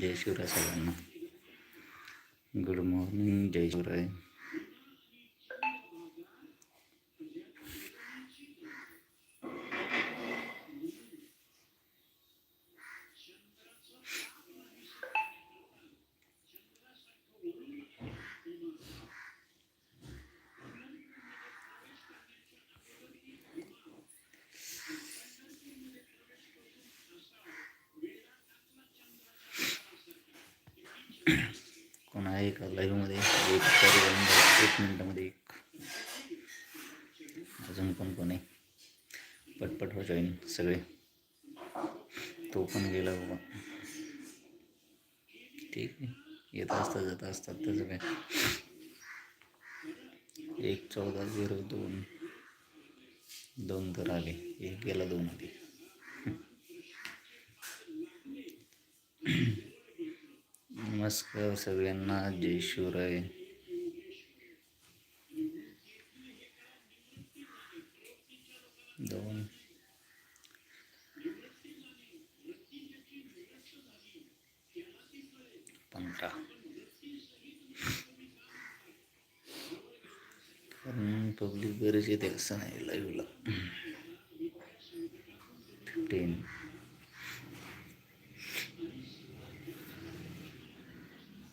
जय शिवराय सगळ्यांना good morning जय शिवराय कोण आहे एका लाईव्हमध्ये एक म्हणजे एक मिनटामध्ये एक. अजून पण कोण? आहे पटपट हो जॉईन सगळे. तो पण गेला बाबा. ठीक आहे. येत असतात जात असतात त्याचं काय एक चौदा झिरो दोन. दोन तर आले. एक गेला दोन आले नमस्कार सगळ्यांना जय शिवराय. दोन. पंधरा कारण पब्लिक बरेच येते असं नाही लाईव्हला फिफ्टीन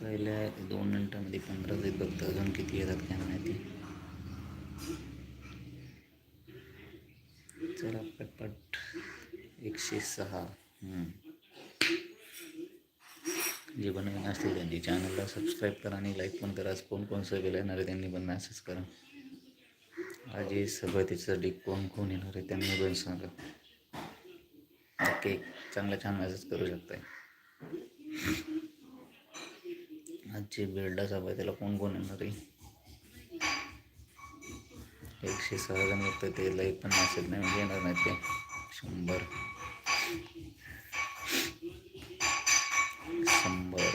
पहिल्या दोन मिनटामध्ये पंधरा ते फक्त अजून किती येतात काय माहिती. चला पटपट. एकशे सहा. जे पण असतील त्यांनी चॅनलला सबस्क्राईब करा आणि लाईक पण करा. कोण कोण सगळे येणार आहे त्यांनी पण मॅसेज करा. आज हे सभेसाठी कोण कोण येणार आहे त्यांनी पण सांगा. ओके चांगला छान मॅसेज करू शकताय. आजची बिर्डा सभा आहे त्याला कोण कोण येणार आहे? एकशे सहा जण बघतात ते लाईक पण मेसेज नाही म्हणजे येणार नाहीत ते. शंभर. शंभर.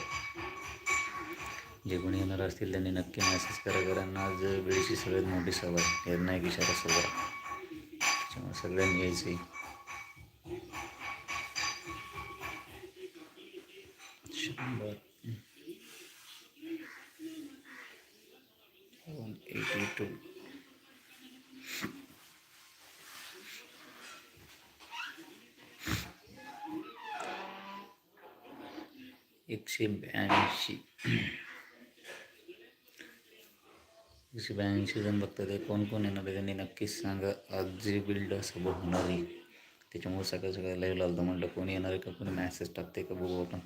जे कोणी येणार असतील त्यांनी नक्की मेसेज करा कारण आज बीडची सगळ्यात मोठी सभा आहे. निर्णायक इशारा सभा त्याच्यामुळे सगळ्यांनी यायचं आहे शंभर. वन एटी टू एकशे ब्याऐंशी एकशे ब्याऐंशी जण बघतात ते कोण कोण येणार आहे त्यांनी नक्कीच सांगा आज जे बिल्ड सभा होणार आहे त्याच्यामुळे सकाळ सकाळ लाईव्ह लावतो म्हटलं कोणी येणार आहे का कोणी मॅसेज टाकते का बघू आपण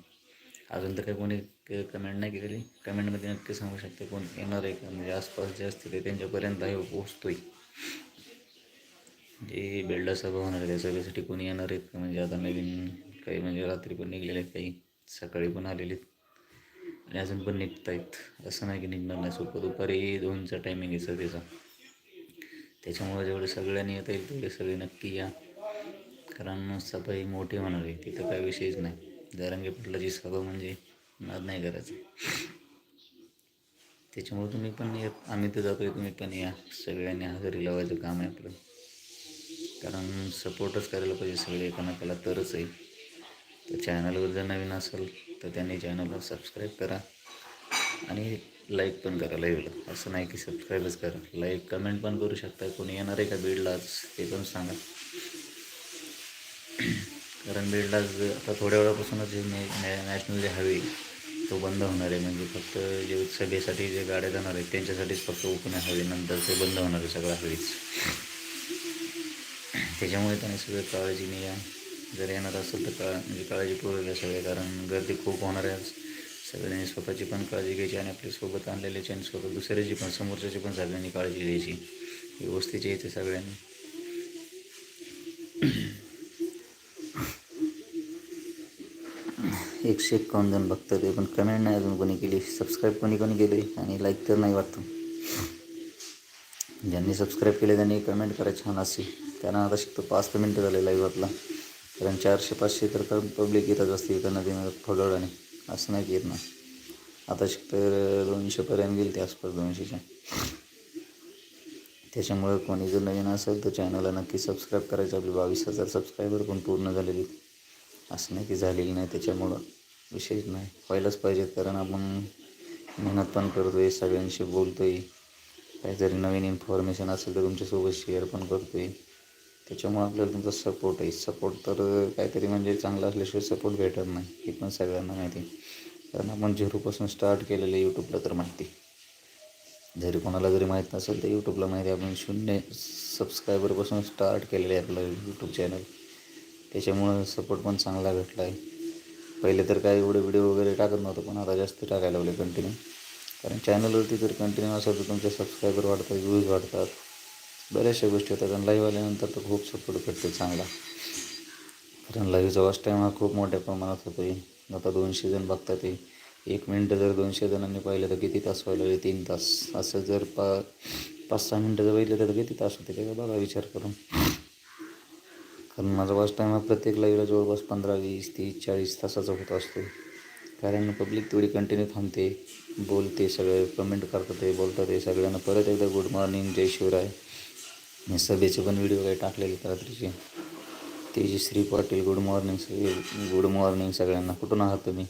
अजून तर काही कोणी कमेंट नाही केलेली. कमेंटमध्ये नक्की सांगू शकते कोण येणार आहे का? म्हणजे आसपास जे असतील ते त्यांच्यापर्यंत आहे पोहोचतो जे बेल्डा सभा होणार आहे त्या सभेसाठी कोणी येणार आहेत का? म्हणजे आता नवीन काही म्हणजे रात्री पण निघलेले आहेत काही सकाळी पण आलेले आहेत. आणि अजून पण निघत आहेत असं नाही की निघणार नाही. सोपं दुपारी दोनचा टायमिंग आहे सभेचा त्याच्यामुळे जेवढे सगळ्यांनी येता येईल तेवढे सगळे नक्की या. कारण सभा ही मोठी होणार आहे. तिथं काही विषयच नाही. जरांगे पाटलाची सभा म्हणजे नाद नाही करायचं त्याच्यामुळे तुम्ही पण या. आम्ही तर जातोय तुम्ही पण या. सगळ्यांनी हजेरी लावायचं काम आहे आपलं. कारण सपोर्टच करायला पाहिजे सगळे. एकामेकाला तरच आहे. तर चॅनलवर जर नवीन असेल तर त्यांनी चॅनलला सबस्क्राईब करा. आणि लाईक पण करा लाईव्हला असं नाही की सबस्क्राईबच करा. लाईक कमेंट पण करू शकता. कोणी येणार आहे का बीडला ते पण सांगा. कारण बीडला आता थोड्या वेळापासूनच नॅशनल जे हवी. तो बंद होणार आहे. म्हणजे फक्त जे सभेसाठी जे गाड्या जाणार आहेत त्यांच्यासाठीच फक्त ओपन हवे नंतर ते बंद होणार आहे सगळं हवेच त्याच्यामुळे त्याने सगळं काळजी या जर येणार असेल तर काळ म्हणजे काळजीपूर्वक घ्या सगळे कारण गर्दी खूप होणार आहे सगळ्यांनी स्वतःची पण काळजी घ्यायची आणि आपल्यासोबत आणलेल्याची आणि स्वतः दुसऱ्याची पण समोरच्याची पण सगळ्यांनी काळजी घ्यायची. व्यवस्थेची येते सगळ्यांनी एकशे एकावन्न जण बघतात ते पण कमेंट नाही अजून कोणी केली. सबस्क्राईब कोणी कोणी केली आणि लाईक तर नाही वाटतं. ज्यांनी सबस्क्राईब केले त्यांनी कमेंट करा छान असे. त्यांना आता शिकतो. पाच ते मिनटं झाले लाईव्ह आपला. कारण चारशे पाचशे तर पब्लिक येतच असते त्यांना नदीनं फगडाने असं नाही येत ना आता शिकतं दोनशेपर्यंत गेली ते आसपास दोनशेच्या. त्याच्यामुळे कोणी जर नवीन असेल तर चॅनलला नक्की सबस्क्राईब करायचं. आपले बावीस हजार सबस्क्रायबर पण पूर्ण झालेली असं नाही की झालेली नाही त्याच्यामुळं. विषयच नाही. व्हायलाच पाहिजेत कारण आपण मेहनत पण करतो आहे सगळ्यांशी बोलतो आहे काहीतरी नवीन इन्फॉर्मेशन असेल तर तुमच्यासोबत शेअर पण करतो आहे त्याच्यामुळे आपल्याला तुमचा सपोर्ट आहे. सपोर्ट तर काहीतरी म्हणजे चांगला असल्याशिवाय सपोर्ट भेटत नाही. हे पण सगळ्यांना माहिती आहे. कारण आपण झिरोपासून स्टार्ट केलेलं आहे यूट्यूबला तर माहिती जरी कोणाला जरी माहीत नसेल तर यूट्यूबला माहिती आहे. आपण शून्य सबस्क्रायबरपासून स्टार्ट केलेलं आहे आपलं यूट्यूब चॅनल त्याच्यामुळं सपोर्ट पण चांगला भेटला आहे. पहिले तर काय एवढे व्हिडिओ वगैरे टाकत नव्हतं पण आता जास्त टाकायला लागले कंटिन्यू कारण चॅनलवरती जर कंटिन्यू असेल तर तुमचे सबस्क्रायबर वाढतात व्ह्यूज वाढतात. बऱ्याचशा गोष्टी होतात आणि लाईव्ह आल्यानंतर तर खूप सपोर्ट भेटतो चांगला. कारण लाईव्हचा वॉच टाईम हा खूप मोठ्या प्रमाणात होतो आहे आता दोनशे जण बघतात ते एक मिनटं जर दोनशे जणांनी पाहिलं तर किती तास व्हायला लागले? तीन तास. असं जर पा पाच सहा मिनटं जर बघितलं तर किती तास होते? का बघा विचार करून. कारण माझा वॉच टाईम हा प्रत्येक लाईव्हला जवळपास पंधरा वीस तीस चाळीस तासाचा होत असतो. कारण पब्लिक तेवढी कंटिन्यू थांबते बोलते सगळे कमेंट करतात ते बोलतात ते सगळ्यांना परत एकदा गुड मॉर्निंग जय शिवराय. मी सभेचे पण व्हिडिओ काही टाकलेले रात्रीचे. तेजश्री पाटील गुड मॉर्निंग सगळे गुड मॉर्निंग सगळ्यांना. कुठून आहात तुम्ही?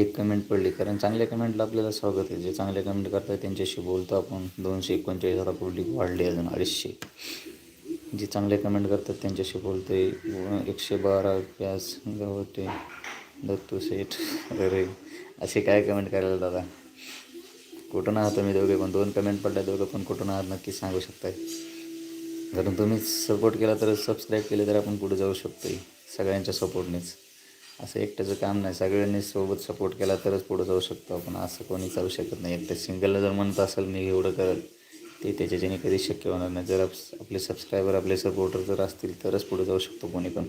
एक कमेंट पडली. कारण चांगल्या कमेंटला आपल्याला स्वागत आहे. जे चांगले कमेंट करतात त्यांच्याशी बोलतो आपण. दोनशे एकोणचाळीस आता पब्लिक वाढली अजून अडीचशे. जे चांगले कमेंट करतात त्यांच्याशी बोलतो. आहे एकशे बारा व्यास गावते दत्तू सेठ अरे असे काय कमेंट करायला दादा? कुठून आहात तुम्ही दोघे? पण दोन कमेंट पडल्या दोघं पण कुठून आहात नक्की सांगू शकताय. कारण तुम्ही सपोर्ट केला तर सबस्क्राईब केले तर आपण पुढे जाऊ शकतो सगळ्यांच्या सपोर्टनेच असं एकट्याचं काम नाही सगळ्यांनी सोबत सपोर्ट केला तरच पुढे जाऊ शकतो आपण असं कोणी चालू शकत नाही. एकट्या सिंगलला जर म्हणत असेल मी एवढं करेल. ते त्याच्याच्याने कधी शक्य होणार नाही. जर आपले सबस्क्रायबर आपले सपोर्टर जर असतील तरच पुढे जाऊ शकतो कोणी पण.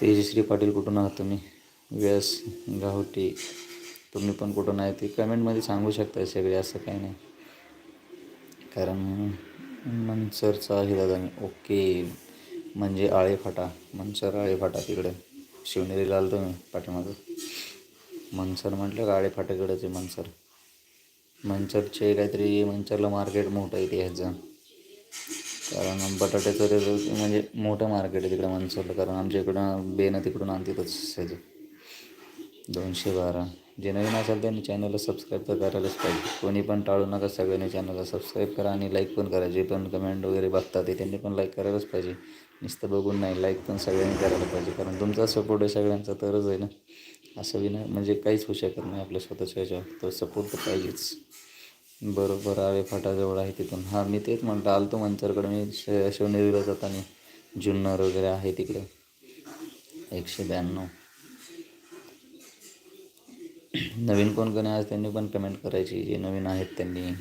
तेजश्री पाटील कुठून आहात तुम्ही? व्यास गावटी तुम्ही पण कुठून आहे ते कमेंटमध्ये सांगू शकता सगळे असं काही नाही. कारण मनसरचा आहे दादा मी ओके. म्हणजे आळे फाटा. मनसर आळे फाटा तिकडे. शिवनेरीला आलो मी पाठीमागं. मनसर म्हटलं का आळे फाट्याकडेच आहे मनसर? मंचरचे काहीतरी मंचरला मार्केट मोठं आहे ते ह्याचं कारण बटाट्याचं result म्हणजे मोठं मार्केट आहे तिकडं मंचरला कारण आमच्या इकडं बेनं तिकडून आणतातच ह्याचं दोनशे बारा. जे नवीन असेल त्यांनी चॅनलला सबस्क्राईब तर करायलाच पाहिजे. कोणी पण टाळू नका सगळ्यांनी चॅनलला सबस्क्राईब करा आणि लाईक पण करा. जे पण कमेंट वगैरे बघतात ते त्यांनी पण लाईक करायलाच पाहिजे. नुसतं बघून नाही लाईक पण सगळ्यांनी करायला पाहिजे. कारण तुमचा सपोर्ट आहे सगळ्यांचा तरच आहे ना. असं विना म्हणजे काहीच होऊ शकत नाही आपल्या स्वतःच्या ह्याच्यावर. तो सपोर्ट तर पाहिजेच. बरोबर आवे फाटाजवळ आहे तिथून. हां मी तेच म्हणतो आलतो मंचरकडे. मी श शिवनेरीला जाताना जुन्नर वगैरे आहे तिकडे. एकशे ब्याण्णव. नवीन कोण कोणी आज त्यांनी पण कमेंट करायची. जे नवीन आहेत त्यांनी.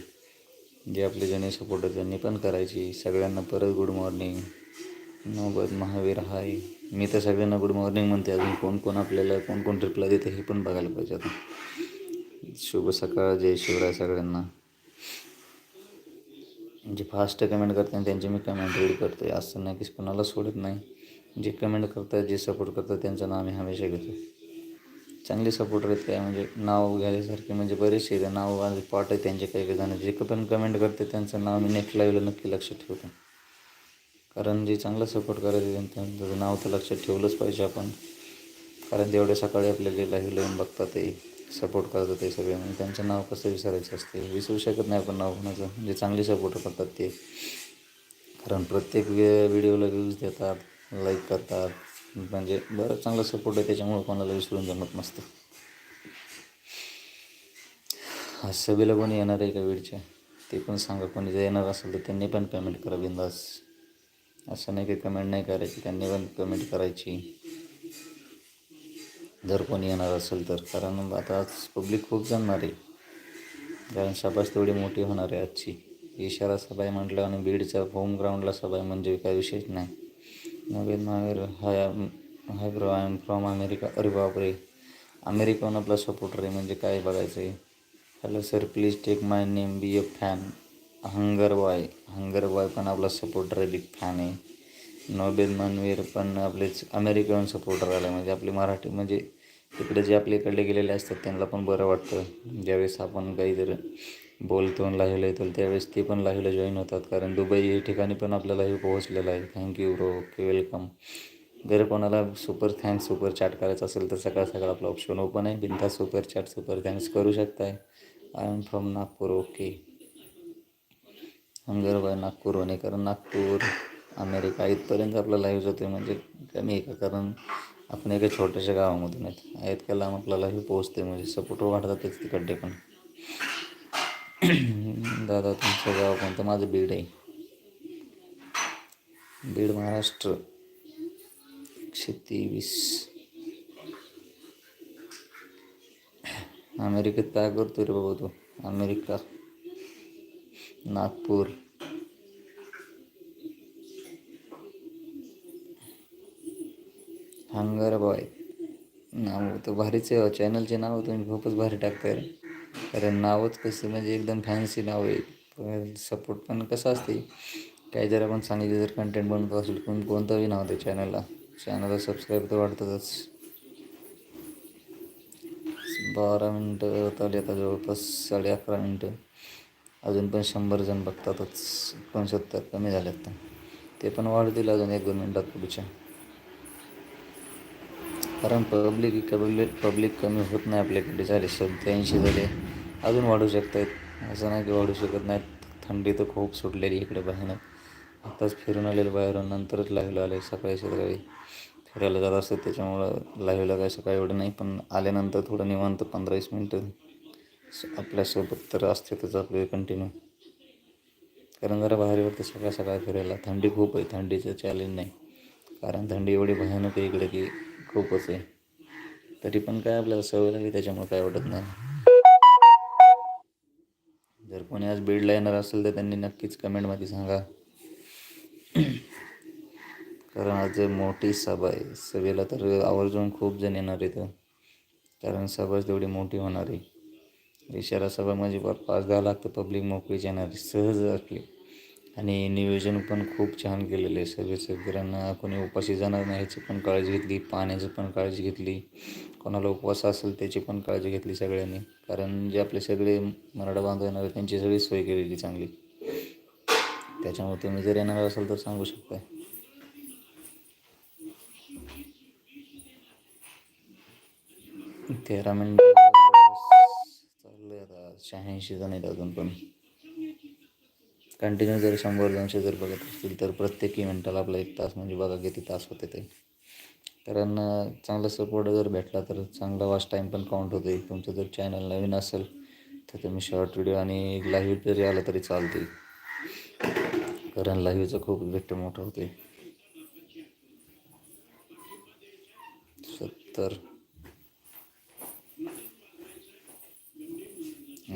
जे आपले जुने सपोर्टर त्यांनी पण करायची. सगळ्यांना परत good morning Navbat Mahavir hi मी तर सगळ्यांना गुड मॉर्निंग म्हणते अजून कोण कोण आपल्याला कोण कोण ट्रिपला देते हे पण बघायला पाहिजे आता. शुभ सकाळ जय शिवराय सगळ्यांना. जे फास्ट कमेंट करतात त्यांचे मी कमेंट रीड करतो आहे असं नाही की कोणाला सोडत नाही. जे कमेंट करतात जे सपोर्ट करतात त्यांचं नाव मी हमेशा घेतो चांगले सपोर्टर आहेत काय? म्हणजे नाव घ्यायसारखे म्हणजे बरेचसे नाव पाठ आहे त्यांचे काही काही जण जे पण कमेंट करते त्यांचं नाव मी नेक्स्ट लाईव्हला नक्की लक्षात ठेवतो. कारण जे चांगला सपोर्ट करायचे त्यांचं नाव तर लक्षात ठेवलंच पाहिजे आपण. कारण तेवढ्या सकाळी आपल्याला लाईव्ह लावून बघतात ते सपोर्ट करतात ते सगळे. म्हणजे त्यांचं नाव कसं विसरायचं असते? विसरू शकत नाही आपण नाव कोणाचं. जे चांगले सपोर्ट करतात ते. कारण प्रत्येक वे व्हिडिओला व्ह्यूज देतात लाईक करतात. म्हणजे बरं चांगला सपोर्ट आहे त्याच्यामुळे कोणाला विसरून जमत नसतं. आज सभेला कोणी येणार आहे का वेळच्या? ते पण सांगा. कोणी जर येणार असेल तर त्यांनी पण पेमेंट करा बिंदास. असं नाही की कमेंट नाही करायची त्यांनी पण कमेंट करायची. जर कोणी येणार असेल तर. कारण आता आज पब्लिक खूप जाणार आहे. कारण शाबास तेवढी मोठी होणार आहे आजची. इशारा सभा आहे म्हटलं आणि बीडचा होम ग्राउंडला सभा आहे म्हणजे काय विशेष नाही. Navin Mahavir hi hi bro I am from America अरे बापरे. अमेरिकाहून आपला सपोर्टर आहे म्हणजे काय बघायचं आहे hello sir please take my name be a fan hunger boy hunger boy पण आपला सपोर्टर आहे बिग फॅन आहे. नोबेल मनवीर पण आपलेच अमेरिकन सपोर्टर आला म्हणजे आपले मराठी म्हणजे तिकडे जे आपल्या इकडले गेलेले असतात त्यांना पण बरं वाटतं. ज्यावेळेस आपण काही जर बोलतो लाईव्हला येतो त्यावेळेस ते पण लाईव्हला जॉईन होतात. कारण दुबई हे ठिकाणी पण आपल्या लाईव्ह पोहोचलेलं आहे. थँक्यू ब्रो ओके वेलकम जर कोणाला सुपर थँक्स सुपर चॅट करायचं असेल तर सकाळ सकाळ आपलं ऑप्शन ओपन आहे. बिनता सुपर चॅट सुपर थँक्स करू शकताय. I am from Nagpur okay hunger boy Nagpur Wanekar Nagpur America इथपर्यंत आपला लाईव्ह जातो म्हणजे कमी आहे का? कारण आपण एका छोट्याशा गावामधून आहेत. आहेत का लांब आपला लाईव्ह पोहोचते म्हणजे सपोर्ट वाढतातच तिकडे पण. दादा तुमचं गाव कोणतं? माझं बीड आहे. बीड महाराष्ट्र. एकशे तेवीस. अमेरिकेत काय करतो रे बाबा तू? अमेरिका. नागपूर. Hunger boy. नाव तर भारीच आहे चॅनलचे नाव तुम्ही खूपच भारी टाकताय. कारण नावच कसं म्हणजे एकदम फॅन्सी नाव आहे. सपोर्ट पण कसं असते काही जर आपण सांगितलं जर कंटेंट बनवत असेल कोण कोणतंही नाव ते चॅनलला चॅनलला सबस्क्राईब तर वाढतातच. बारा मिनटं होत आली आता जवळपास साडे अकरा मिनटं. अजून पण शंभर जण बघतातच एकोणसत्तर कमी झाले तर ते पण वाढतील अजून एक दोन मिनटात पुढच्या. कारण पब्लिक पब्लिक पब्लिक कमी होत नाही आपल्याकडे झाले सत्याऐंशी झाले. अजून वाढू शकत आहेत असं नाही की वाढू शकत नाहीत. थंडी तर खूप सुटलेली इकडे बाहेर. आत्ताच फिरून आलेलं बाहेरून नंतरच लाईव्हला आले सकाळी सकाळी फिरायला जात असतात त्याच्यामुळं लाईव्हला काय सकाळी एवढं नाही पण आल्यानंतर थोडं निवांत पंधरा वीस मिनटं आपल्यासोबत तर असतातच आपले कंटिन्यू कारण जरा बाहेर वाटतं सकाळ सकाळ फिरायला थंडी खूप आहे थंडीचं चॅलेंज नाही. कारण थंडी एवढी भयानक आहे इकडे की खूपच आहे. तरी पण काय आपल्याला सवय लागली त्याच्यामुळे काय वाटत नाही. जर कोणी आज बीडला येणार असेल तर त्यांनी नक्कीच कमेंटमध्ये सांगा. कारण आज मोठी सभा आहे. सभेला तर आवर्जून खूप जण येणार इथं कारण सभाच तेवढी मोठी होणार आहे. इशारा सभा म्हणजे पाच दहा लाख तर पब्लिक मोकळीच येणार सहज आपली आणि नियोजन पण खूप छान केलेलं आहे. सगळे सगळ्यांना कोणी उपाशी जाणार नाही ह्याची पण काळजी घेतली. पाण्याची पण काळजी घेतली. कोणाला उपवास असेल त्याची पण काळजी घेतली सगळ्यांनी. कारण जे आपले सगळे मराठा बांधव येणार त्यांची सगळी सोय केलेली चांगली. त्याच्यामुळे तुम्ही जर येणार असाल तर सांगू शकता तेरा मिनिट. शहाऐंशी जण आहेत अजून पण. कंटिन्यू जर शंभर दोनशे जर बघत असतील तर प्रत्येक मिनटाला आपला एक तास म्हणजे बघा किती तास होते ते. कारण चांगला सपोर्ट जर भेटला तर चांगला वॉच टाईम पण काउंट होते तुमचं जर चॅनल नवीन असेल तर तुम्ही शॉर्ट व्हिडिओ आणि लाईव्ह जरी आलं तरी चालते कारण लाईव्हचं खूप इफेक्ट मोठं होते सत्तर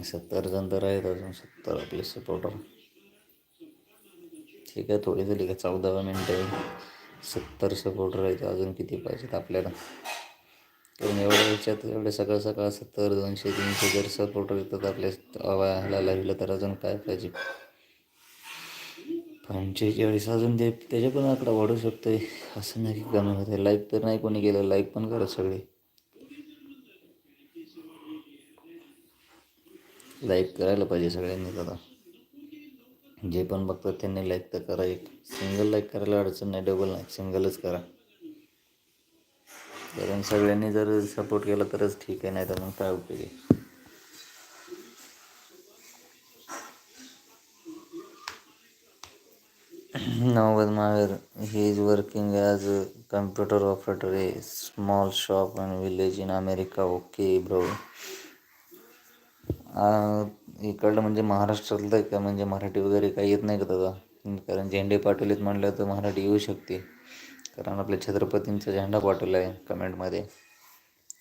सत्तर जण तर आहेत अजून सत्तर आपले सपोर्टर ठीक आहे थोडी झाली का चौदावा मिनटं आहे. सत्तर सपोर्टर आहेत अजून किती पाहिजेत आपल्याला? कारण एवढ्या याच्यात एवढे सकाळ सकाळ सत्तर दोनशे तीनशे जर सपोर्टर येतात आपल्या ह्याला लावलं तर अजून काय पाहिजे? पंचेचाळीस अजून ते त्याच्या पण आकडा वाढू शकतोय. असं नाही की कमी होते लाईक तर नाही कोणी केलं लाईक पण करा सगळे. लाईक करायला पाहिजे सगळ्यांनी आता जे पण बघतात त्यांनी लाईक तर करा. एक सिंगल लाईक करायला अडचण नाही डबल नाही सिंगलच करा. कारण सगळ्यांनी जर सपोर्ट केला तरच ठीक आहे नाही तर मग काय उपयोग आहे? Navbat Mahavir he is working as a computer operator a small shop and village in America okay bro इकडलं म्हणजे महाराष्ट्रातलं का म्हणजे मराठी वगैरे काही येत नाही का दादा? कारण झेंडे पाठवलेत म्हणलं तर मराठी येऊ शकते. कारण आपल्या छत्रपतींचा झेंडा पाठवला आहे कमेंटमध्ये.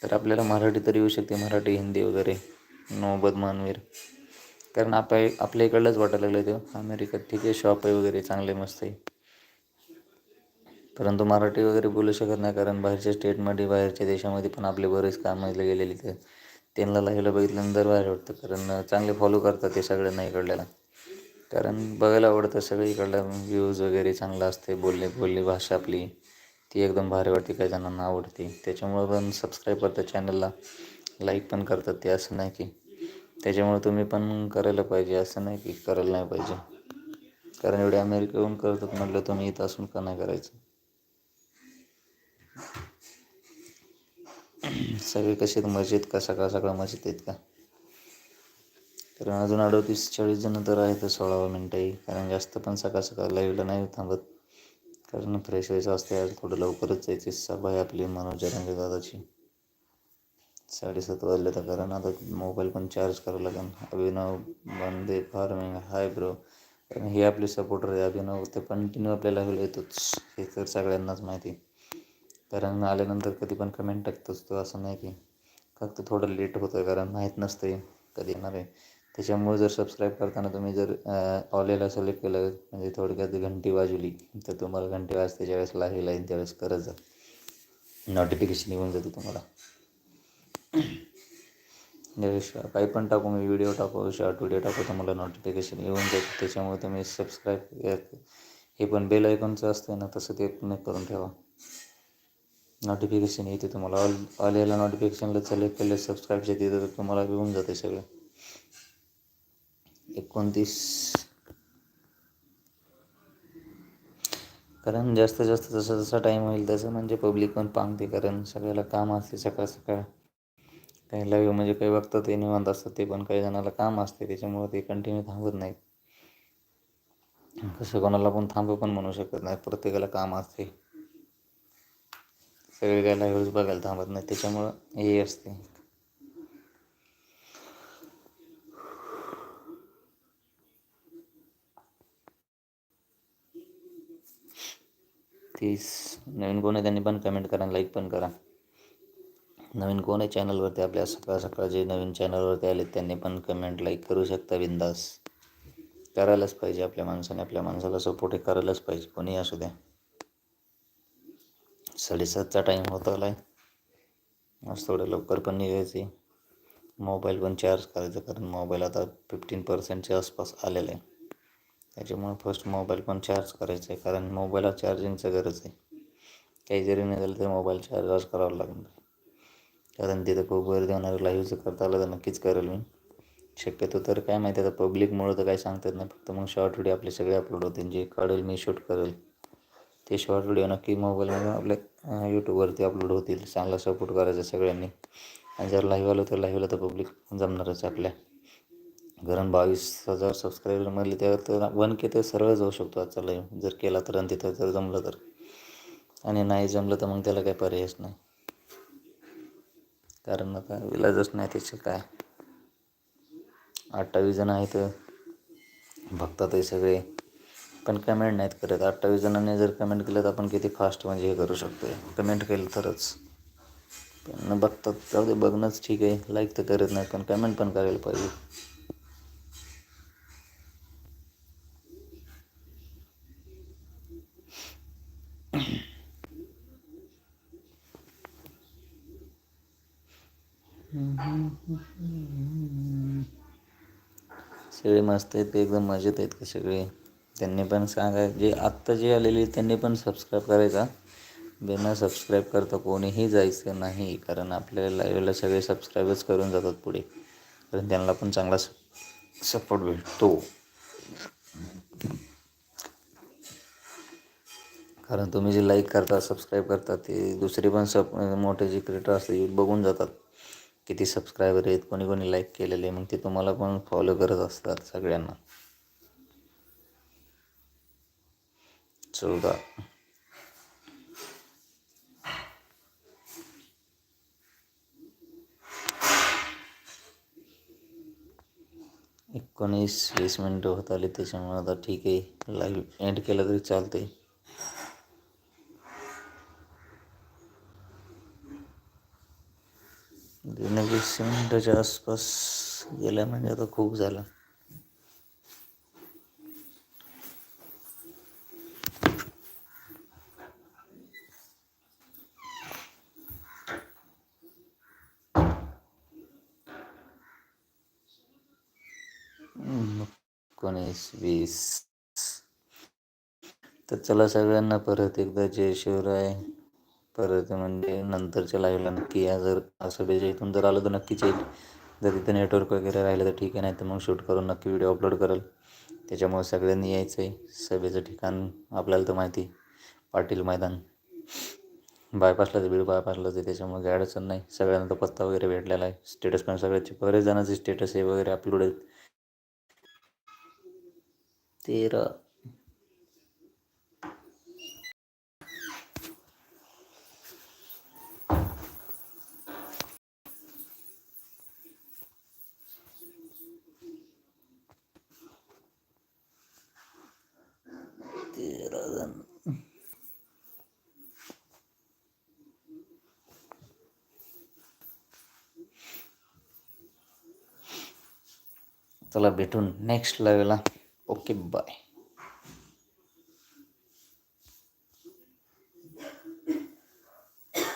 तर आपल्याला मराठी तर येऊ शकते मराठी हिंदी वगैरे. नौबत मानवीर. कारण आपल्या आपल्या इकडलंच वाटायला लागलं ते. अमेरिकात ठीक आहे शॉप आहे वगैरे चांगले मस्त आहे. परंतु मराठी वगैरे बोलू शकत नाही कारण बाहेरच्या स्टेटमध्ये बाहेरच्या देशामध्ये पण आपले बरेच कामाला गेलेले ते त्यांना लाईव्हला बघितल्यानंतर भारी वाटतं कारण चांगले फॉलो करतात ते सगळ्यांना इकडल्याला. कारण बघायला आवडतं सगळं इकडलं व्ह्यूज वगैरे चांगलं असते बोलले बोलली भाषा आपली ती एकदम भारी वाटते काही जणांना आवडते. त्याच्यामुळं पण सबस्क्राईब करतात चॅनलला लाईक पण करतात ते असं नाही की. त्याच्यामुळे तुम्ही पण करायला पाहिजे असं नाही की करायला नाही पाहिजे. कारण एवढे अमेरिकेहून करतात म्हटलं तुम्ही इथं असून का नाही करायचं? सगळे कसे आहेत? मजेत का? सकाळ सकाळ मजेत आहेत का? कारण अजून अडतीस चाळीस जण तर आहेत सोळावा मिनटंही. कारण जास्त पण सकाळ सकाळ लाईव्हला नाही थांबत. कारण फ्रेश व्हायचं असते आज. थोडं लवकरच जायची सभा आहे आपली मनोज दादाची. साडेसात वाजले तर कारण आता मोबाईल पण चार्ज करावं लागेल. अभिनव बंदे फार्मिंग हाय ब्रो कारण हे आपले सपोर्टर आहे. अभिनव ते कंटिन्यू आपल्याला लाईव्हला येतोच. हे तर सगळ्यांनाच माहिती कारण आल्यानंतर कधी पण कमेंट टाकतोच तो असं नाही की फक्त थोडं लेट होतं कारण माहीत नसते कधी येणार आहे. त्याच्यामुळे जर सबस्क्राईब करताना तुम्ही जर ऑलेला सिलेक्ट केलं म्हणजे थोडक्यात घंटी वाजवली तर तुम्हाला घंटी वाजते ज्यावेळेस लागेल येईल त्यावेळेस करत जा. नोटिफिकेशन येऊन जाते तुम्हाला. काही पण टाकू मी व्हिडिओ टाकू शॉर्ट व्हिडिओ टाकू तुम्हाला नोटिफिकेशन येऊन जाते. त्याच्यामुळे तुम्ही सबस्क्राईब हे पण बेल आयकॉनचं असतं ना तसं ते पण करून ठेवा. नोटिफिकेशन येते तुम्हाला. ऑल ऑल याला नोटिफिकेशनला सिलेक्ट केले सबस्क्राईबच्या तिथं तर तुम्हाला होऊन जाते सगळं. एकोणतीस. कारण जास्तीत जास्त जसं जसा टाईम होईल तसं म्हणजे पब्लिक पण पांगते कारण सगळ्याला काम असते सकाळ सकाळ. काही लाईव्ह म्हणजे काही बघतात ते निवांत असतात. ते पण काही जणाला काम असते. त्याच्यामुळं ते कंटिन्यू थांबत नाहीत. कसं कोणाला पण थांब पण म्हणू शकत नाही. प्रत्येकाला काम असते. सगळे गायला लाईव्हच बघायला थांबत नाही. त्याच्यामुळं हे असते. तीस. नवीन कोण आहे त्यांनी पण कमेंट करा लाईक पण करा. नवीन कोण आहे चॅनलवरती आपल्या सकाळ सकाळ जे नवीन चॅनलवरती आले त्यांनी पण कमेंट लाईक करू शकता बिंदास. करायलाच पाहिजे आपल्या माणसाने. आपल्या माणसाला सपोर्ट हे करायलाच पाहिजे. कोणी असू द्या. साडेसातचा टाईम होत आला आहे आज थोडं लवकर पण निघायचे मोबाईल पण चार्ज करायचा कारण मोबाईल आता फिफ्टीन पर्सेंटच्या आसपास आलेला आहे. त्याच्यामुळे फर्स्ट मोबाईल पण चार्ज करायचा आहे कारण मोबाईलला चार्जिंगचं गरज आहे. काही जरी नाही झालं तर मोबाईल चार्ज करावं लागणार. कारण तिथं खूप गर्दी होणार लाईव्हचं करता आलं तर नक्कीच करेल मी. शक्यतो तर काय माहिती आता पब्लिकमुळं तर काही सांगता येत नाही. फक्त मग शॉर्ट व्हिडिओ आपले सगळे अपलोड होतील. जे काढेल मी शूट करेल. ते शॉर्ट व्हिडिओ नक्की मोबाईलमध्ये आपल्या यूट्यूबवरती अपलोड होतील. चांगला सपोर्ट करायचा सगळ्यांनी. आणि जर लाईव्ह आलो तर लाईव्हला तर पब्लिक जमणारच आपल्या. कारण बावीस हजार सबस्क्रायबर म्हणले त्यावर तर वन के तर सरळ जाऊ शकतो आजचा लाईव्ह जर केला तर आणि तिथं जर जमलं तर. आणि नाही जमलं तर मग त्याला काही पर्यायच नाही. कारण आता विलाजच नाही त्याचं काय. अठ्ठावीस जण आहेत. बघतात सगळे. पण कमेंट नाहीत करत. अठ्ठावीस जणांनी जर कमेंट केलं तर आपण किती फास्ट म्हणजे हे करू शकतो कमेंट केलं तरच. पण बघतात. जाऊ दे बघणंच ठीक आहे. लाईक तर करत नाही पण कमेंट पण करायला पाहिजे. सगळे मस्त आहेत एकदम मजेत आहेत का सगळे? त्यांनी पण सांगा जे आत्ता जे आलेले त्यांनी पण सबस्क्राईब करायचा. बिना सबस्क्राईब करता कोणीही जायचं नाही कारण आपल्या लाईव्हला सगळे सबस्क्राईबच करून जातात पुढे. कारण त्यांना पण चांगला सपोर्ट भेटतो. कारण तुम्ही जे लाईक करता सबस्क्राईब करता ते दुसरे पण सब मोठे जे क्रिएटर असते बघून जातात. किती सबस्क्रायबर आहेत कोणी कोणी लाईक केलेले मग ते तुम्हाला पण फॉलो करत असतात सगळ्यांना. चौदा एकोणीस वीस मिनटं होत आली त्याच्यामुळे आता ठीक आहे. लाईव्ह एंड केलं तरी चालतंय. वीस मिनटाच्या आसपास गेल्या म्हणजे आता खूप झालं. एकोणीस वीस. तर चला सगळ्यांना परत एकदा जय शिवराय. परत म्हणजे नंतरच्या लाईव्हला नक्की या. जर असं बेजे इथून जर आलं तर नक्कीच येईल. जर तिथं नेटवर्क वगैरे राहिलं तर ठीक आहे नाही तर मग शूट करून नक्की व्हिडिओ अपलोड करेल. त्याच्यामुळे सगळ्यांनी यायचं आहे सभेचं ठिकाण आपल्याला तर माहिती पाटील मैदान. बायपासला ते बीड बायपासला ते त्याच्यामुळे काही अडचण नाही. सगळ्यांना तो पत्ता वगैरे भेटलेला आहे. स्टेटस पण सगळ्याचे बरेच जणांचे स्टेटस हे वगैरे अपलोड आहेत. तेरा तेरा जण चला भेटून नेक्स्ट लेवलला ओके बाय